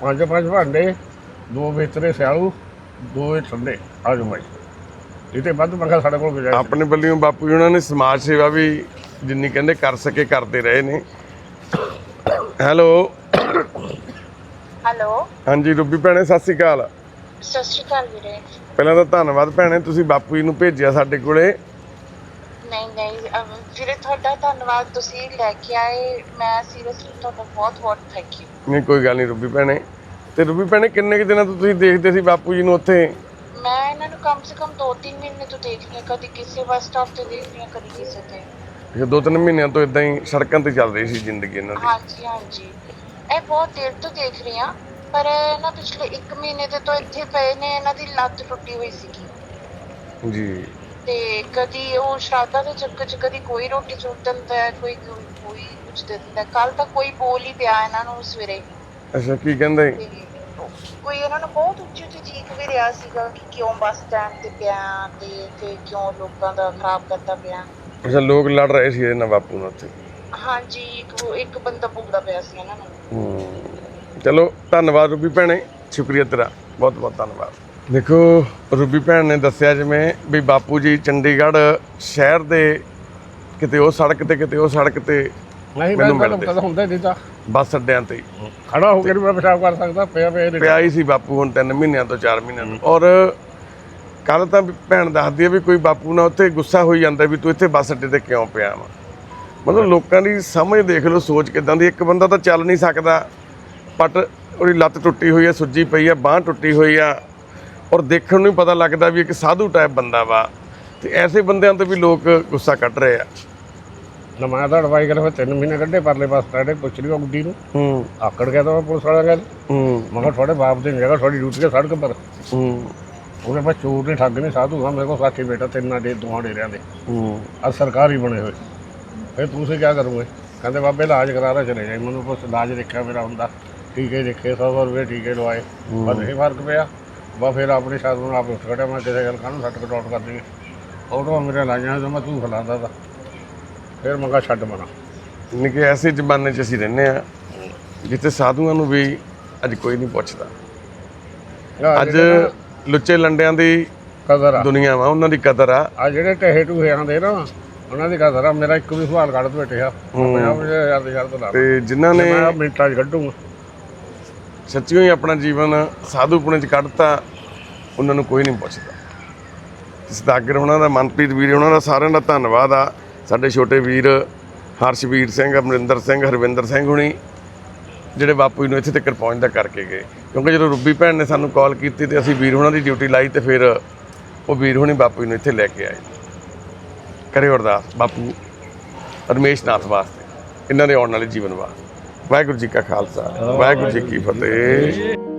ਪੰਜ ਪੰਜ ਭਾਂਡੇ ਦੋ ਵੇਤਰੇ ਸਿਆਲੂ ਦੋ ਇਹ ਠੰਡੇ। ਆ ਜਾਓ ਭਾਈ। ਇਹ ਤੇ ਵੱਧ ਮੰਗਾ ਸਾਡੇ ਕੋਲ ਗੁਜਾਇਸ਼ ਆਪਣੇ ਵੱਲੋਂ ਬਾਪੂ ਜੀ ਉਹਨਾਂ ਨੇ ਸਮਾਜ ਸੇਵਾ ਵੀ ਜਿੰਨੀ ਕਹਿੰਦੇ ਕਰ ਸਕੇ ਕਰਦੇ ਰਹੇ ਨੇ। ਹੈਲੋ। ਹੈਲੋ। ਹਾਂਜੀ ਰੂਬੀ ਭੈਣੇ ਸਤਿ ਸ਼੍ਰੀ ਅਕਾਲ। ਸਤਿ ਸ਼੍ਰੀ ਅਕਾਲ ਵੀਰੇ। ਪਹਿਲਾਂ ਤਾਂ ਧੰਨਵਾਦ ਭੈਣੇ ਤੁਸੀਂ ਬਾਪੂ ਜੀ ਨੂੰ ਭੇਜਿਆ ਸਾਡੇ ਕੋਲੇ। ਨਹੀਂ ਨਹੀਂ ਅਮ, ਵੀਰੇ ਤੁਹਾਡਾ ਧੰਨਵਾਦ ਤੁਸੀਂ ਲੈ ਕੇ ਆਏ। ਮੈਂ ਸੀਰੀਅਸਲੀ ਤੁਹਾਡਾ ਬਹੁਤ ਬਹੁਤ ਥੈਂਕ ਯੂ ਨਹੀਂ ਕੋਈ ਗੱਲ ਨਹੀਂ ਰੂਬੀ ਭੈਣੇ। ਤੇ ਰੂਬੀ ਭੈਣੇ ਕਿੰਨੇ ਕੁ ਦਿਨਾਂ ਤੋਂ ਤੁਸੀਂ ਦੇਖਦੇ ਸੀ ਬਾਪੂ ਜੀ ਨੂੰ ਉੱਥੇ? ਇਹਨਾਂ ਨੂੰ ਕਮ ਸੇ ਕਮ 2-3 ਮਹੀਨੇ ਤੋਂ ਦੇਖ ਰਹੀ ਹਾਂ ਕਦੀ ਕਿਸੇ ਬੱਸ ਸਟਾਪ ਤੇ ਦੇਖ ਰਹੀ ਹਾਂ ਕਦੀ ਕਿਸੇ ਤੇ। ਇਹ ਦੋ ਤਿੰਨ ਮਹੀਨਿਆਂ ਤੋਂ ਇਦਾਂ ਹੀ ਸੜਕਾਂ ਤੇ ਚੱਲ ਰਹੀ ਸੀ ਜ਼ਿੰਦਗੀ ਇਹਨਾਂ ਦੀ। ਹਾਂਜੀ ਹਾਂਜੀ। ਇਹ ਬਹੁਤ ਦੇਰ ਤੋਂ ਦੇਖ ਰਹੀ ਹਾਂ ਪਰ ਇਹ ਨਾ ਪਿਛਲੇ 1 ਮਹੀਨੇ ਦੇ ਤੋਂ ਇੱਥੇ ਪਏ ਨੇ ਇਹਨਾਂ ਦੀ ਲੱਤ ਟੁੱਟੀ ਹੋਈ ਸੀਗੀ। ਜੀ। ਤੇ ਕਦੀ ਉਹ ਸ਼ਰਾਧਾਂ ਦੇ ਚੱਕਰ 'ਚ ਕਦੀ ਕੋਈ ਰੋਟੀ ਸੁੱਟ ਦਿੰਦਾ ਹੈ ਕੋਈ ਕੋਈ ਕੁਝ ਦੇ ਦਿੰਦਾ ਕੱਲ ਤਾਂ ਕੋਈ ਬੋਲ ਹੀ ਪਿਆ ਇਹਨਾਂ ਨੂੰ ਸਵੇਰੇ। ਅੱਛਾ ਕੀ ਕਹਿੰਦੇ? ਤੇ ਕੋਈ ਇਹਨਾਂ ਨੂੰ ਬਹੁਤ ਉੱਚੀ ਉੱਚੀ ਚੀਖ ਵੀ ਰਿਹਾ ਸੀਗਾ ਕਿ ਕਿਉਂ ਬੱਸ ਸਟੈਂਡ ਤੇ ਪਿਆ ਤੇ ਇੱਥੇ ਕਿਉਂ ਲੋਕਾਂ ਦਾ ਖਰਾਬ ਕਰਦਾ ਪਿਆ। ਅੱਛਾ ਲੋਕ ਲੜ ਰਹੇ ਸੀ ਇਹਨਾਂ ਬਾਪੂ ਨਾਲ ਉੱਥੇ। ਹਾਂਜੀ ਇੱਕ ਇੱਕ ਬੰਦਾ ਪੁੱਗਦਾ ਪਿਆ ਸੀ ਇਹਨਾਂ ਨੂੰ। ਹੂੰ। ਚਲੋ ਧੰਨਵਾਦ ਰੂਬੀ ਭੈਣੇ ਸ਼ੁਕਰੀਆ ਤੇਰਾ ਬਹੁਤ ਬਹੁਤ ਧੰਨਵਾਦ। ਦੇਖੋ ਰੂਬੀ ਭੈਣ ਨੇ ਦੱਸਿਆ ਜਿਵੇਂ ਵੀ ਬਾਪੂ ਜੀ ਚੰਡੀਗੜ੍ਹ ਸ਼ਹਿਰ ਦੇ ਕਿਤੇ ਉਹ ਸੜਕ ਤੇ ਕਿਤੇ ਉਹ ਸੜਕ ਤੇ ਨਹੀਂ ਮੈਨੂੰ ਮੈਂ ਮਿਲਦੇ। ਕਦੋਂ ਹੁੰਦਾ ਨਹੀਂ ਤਾਂ। ਬੱਸ ਅੱਡਿਆਂ ਤੇ ਹੀ। ਖੜਾ ਹੋ ਕੇ ਵੀ ਮੈਂ ਪਿਸ਼ਾਬ ਕਰ ਸਕਦਾ ਪਿਆ ਪਿਆ ਨਹੀਂ ਪਿਆ ਹੀ ਸੀ ਬਾਪੂ ਹੁਣ 3 ਮਹੀਨਿਆਂ ਤੋਂ 4 ਮਹੀਨਿਆਂ ਤੋਂ ਔਰ ਕੱਲ ਤਾਂ ਭੈਣ ਦੱਸਦੀ ਹੈ ਵੀ ਕੋਈ ਬਾਪੂ ਨਾਲ ਉੱਥੇ ਗੁੱਸਾ ਹੋਈ ਜਾਂਦਾ ਵੀ ਤੂੰ ਇੱਥੇ ਬੱਸ ਅੱਡੇ ਤੇ ਕਿਉਂ ਪਿਆ ਵਾ? ਮਤਲਬ ਲੋਕਾਂ ਦੀ ਸਮਝ ਦੇਖ ਲਓ ਸੋਚ ਕਿਦਾਂ ਦੀ। ਇੱਕ ਬੰਦਾ ਤਾਂ ਚੱਲ ਨਹੀਂ ਸਕਦਾ। ਪਟ ਉਹਦੀ ਲੱਤ ਟੁੱਟੀ ਹੋਈ ਹੈ ਸੁੱਜੀ ਪਈ ਹੈ ਬਾਹ ਟੁੱਟੀ ਹੋਈ ਆ। ਔਰ ਦੇਖਣ ਨੂੰ ਹੀ ਪਤਾ ਲੱਗਦਾ ਵੀ ਇੱਕ ਸਾਧੂ ਟਾਈਪ ਬੰਦਾ ਵਾ। ਤੇ ਐਸੇ ਬੰਦਿਆਂ ਤੋਂ ਵੀ ਲੋਕ ਗੁੱਸਾ ਕੱਢ ਰਹੇ ਆ। ਨਾ ਮੈਂ ਤਾਂ ਅਡਵਾਈ ਕਰ ਫਿਰ ਤਿੰਨ ਮਹੀਨੇ ਕੱਢੇ ਪਰਲੇ ਪਾਸ ਸਟੈਂਡੇ ਪੁੱਛ ਉਹ ਗੁੱਡੀ ਨੂੰ। ਹੂੰ। ਆਕੜ ਗਿਆ ਤਾਂ ਮੈਂ ਪੁਲਿਸ ਵਾਲਾ ਗੱਲ ਹੂੰ। ਮੈਂ ਕਿਹਾ ਤੁਹਾਡੇ ਬਾਪ ਦੀ ਜਗ੍ਹਾ ਤੁਹਾਡੀ ਡਿਊਟੀ ਹੈ ਸੜਕ ਪਰ। ਹੂੰ। ਉਹਨੇ ਬਸ ਚੋਰ ਨੇ ਠੱਗ ਨੇ ਸਾਧੂ ਹਾਂ ਮੇਰੇ ਕੋਲ ਸਾਥੀ ਬੇਟਾ ਤਿੰਨਾਂ ਦੇ ਦੋਹਾਂ ਡੇਰਿਆਂ ਦੇ ਹੂੰ। ਆ ਸਰਕਾਰੀ ਬਣੇ ਹੋਏ। ਫਿਰ ਤੁਸੀਂ ਕੀ ਕਰੋਗੇ? ਕਹਿੰਦੇ ਬਾਬੇ ਇਲਾਜ ਕਰਾ ਰਿਹਾ ਚਲੇ ਜਾਈ। ਮੈਨੂੰ ਕੁਛ ਇਲਾਜ ਦੇਖਿਆ ਮੇਰਾ ਹੁੰਦਾ। ਟੀਕੇ ਦੇਖੇ 100 ਰੁਪਏ ਟੀਕੇ ਲਵਾਏ। ਬਸ ਇਹ ਫ਼ਰਕ ਪਿਆ। ਬਾ ਫਿਰ ਆਪਣੇ ਸਾਧ ਨੂੰ ਆਪ ਉੱਠ ਖੜਿਆ ਮੈਂ ਕਿਸੇ ਗੱਲ ਕਾਹਨੂੰ ਸੱਟ ਕਟਾਉਟ ਕਰ ਦੇਗੇ ਫੋਟੋ ਮੇਰੇ ਲਾਈਆਂ ਤਾਂ ਮੈਂ ਤੂੰ ਖਲਾਉਂਦਾ ਤਾਂ। ਫਿਰ ਮੰਗਾ ਛੱਡ ਮਨਾ। ਯਾਨੀ ਕਿ ਐਸੇ ਜ਼ਮਾਨੇ 'ਚ ਅਸੀਂ ਰਹਿੰਦੇ ਆ ਜਿੱਥੇ ਸਾਧੂਆਂ ਨੂੰ ਵੀ ਅੱਜ ਕੋਈ ਨਹੀਂ ਪੁੱਛਦਾ। ਅੱਜ ਲੁੱਚੇ ਲੰਡਿਆਂ ਦੀ ਕਦਰ ਆ। ਦੁਨੀਆ ਵਾ ਉਹਨਾਂ ਦੀ ਕਦਰ ਆ। ਆ ਜਿਹੜੇ ਟਹੇ ਟੂਹੇ ਆਂਦੇ ਨਾ ਉਹਨਾਂ ਦੀ ਕਦਰ ਆ। ਮੇਰਾ ਇੱਕ ਵੀ ਸਵਾਲ ਕੱਢ ਤੂੰ ਦੀ ਲਾ ਤੇ ਜਿਨ੍ਹਾਂ ਨੇ ਮੈਂ ਮਿੰਟਾਂ 'ਚ ਕੱਢੂੰਗਾ। ਸੱਚੀਓ ਹੀ ਆਪਣਾ ਜੀਵਨ ਸਾਧੂਪੁਣੇ 'ਚ ਕੱਢਤਾ ਉਹਨਾਂ ਨੂੰ ਕੋਈ ਨਹੀਂ ਪੁੱਛਦਾ। ਸਦਾਗਰ ਉਹਨਾਂ ਦਾ ਮਨਪ੍ਰੀਤ ਵੀਰ ਉਹਨਾਂ ਦਾ ਸਾਰਿਆਂ ਦਾ ਧੰਨਵਾਦ ਆ। ਸਾਡੇ ਛੋਟੇ ਵੀਰ ਹਰਸ਼ਵੀਰ ਸਿੰਘ, ਅਮਰਿੰਦਰ ਸਿੰਘ, ਹਰਵਿੰਦਰ ਸਿੰਘ ਹੁਣੀ, ਜਿਹੜੇ ਬਾਪੂ ਜੀ ਨੂੰ ਇੱਥੇ ਤੱਕ ਪਹੁੰਚਦਾ ਕਰਕੇ ਗਏ। ਕਿਉਂਕਿ ਜਦੋਂ ਰੂਬੀ ਭੈਣ ਨੇ ਸਾਨੂੰ ਕਾਲ ਕੀਤੀ ਤੇ ਅਸੀਂ ਵੀਰ ਹੁਣਾਂ ਦੀ ਡਿਊਟੀ ਲਾਈ ਤੇ ਫਿਰ ਉਹ ਵੀਰ ਹੁਣੀ ਬਾਪੂ ਜੀ ਨੂੰ ਇੱਥੇ ਲੈ ਕੇ ਆਏ। ਕਰੇ ਅਰਦਾਸ, ਬਾਪੂ ਰਮੇਸ਼ ਨਾਥ ਵਾਸਤੇ, ਇਹਨਾਂ ਦੇ ਆਉਣ ਵਾਲੇ ਜੀਵਨ ਵਾਸਤੇ। ਵਾਹਿਗੁਰੂ ਜੀ ਕਾ ਖਾਲਸਾ, ਵਾਹਿਗੁਰੂ ਜੀ ਕੀ ਫਤਿਹ।